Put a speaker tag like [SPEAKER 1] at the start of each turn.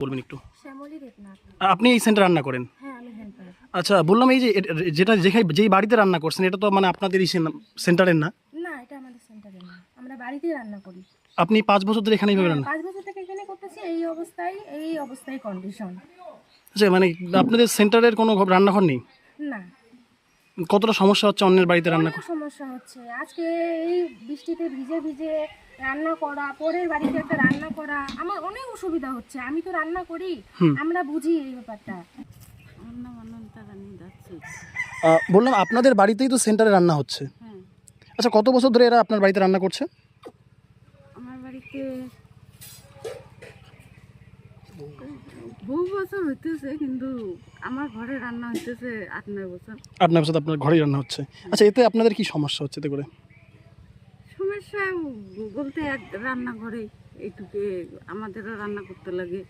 [SPEAKER 1] বলবেন একটু। আপনি এই সেন্টার রান্না করেন?
[SPEAKER 2] হ্যাঁ
[SPEAKER 1] আচ্ছা বললাম এই যে যেটা যেখানে যেই বাড়িতে রান্না করছেন এটা তো মানে আপনাদেরই সেন্টারের না?
[SPEAKER 2] না এটা আমাদের সেন্টারে না। আমরা বাড়িতেই রান্না করি।
[SPEAKER 1] আপনি পাঁচ বছর ধরে এখানেই
[SPEAKER 2] হ্যাঁ,
[SPEAKER 1] রান্না
[SPEAKER 2] পাঁচ বছর থেকে এখানে করতেছি এই অবস্থায় এই অবস্থায় কন্ডিশন
[SPEAKER 1] আচ্ছা মানে আপনাদের সেন্টারের কোনো রান্নাঘর নেই?
[SPEAKER 2] না।
[SPEAKER 1] কতটা সমস্যা হচ্ছে অন্যের বাড়িতে রান্না
[SPEAKER 2] অনেক সমস্যা হচ্ছে। আজকে এই বৃষ্টিতে ভিজে ভিজে রান্না করা পরের বাড়িতে একটা রান্না করা আমার অনেক অসুবিধা হচ্ছে। আমি তো রান্না করি আমরা বুঝি এই ব্যাপারটা।
[SPEAKER 1] বললাম আপনাদের বাড়িতেই তো সেন্টারে রান্না হচ্ছে।
[SPEAKER 2] হ্যাঁ।
[SPEAKER 1] আচ্ছা কত বছর ধরে এরা আপনার বাড়িতে রান্না করছে?
[SPEAKER 2] আমার বাড়িতে বহু বছর হইতেছে কিন্তু আমার ঘরে রান্না হইতেছে আট নয় বছর।
[SPEAKER 1] আট নয় বছর আপনার ঘরেই রান্না হচ্ছে। আচ্ছা এতে আপনাদের কি সমস্যা হচ্ছে এতে করে?
[SPEAKER 2] সমস্যা বলতে এক রান্নাঘরে এইটুকু আমাদেরও রান্না করতে লাগে।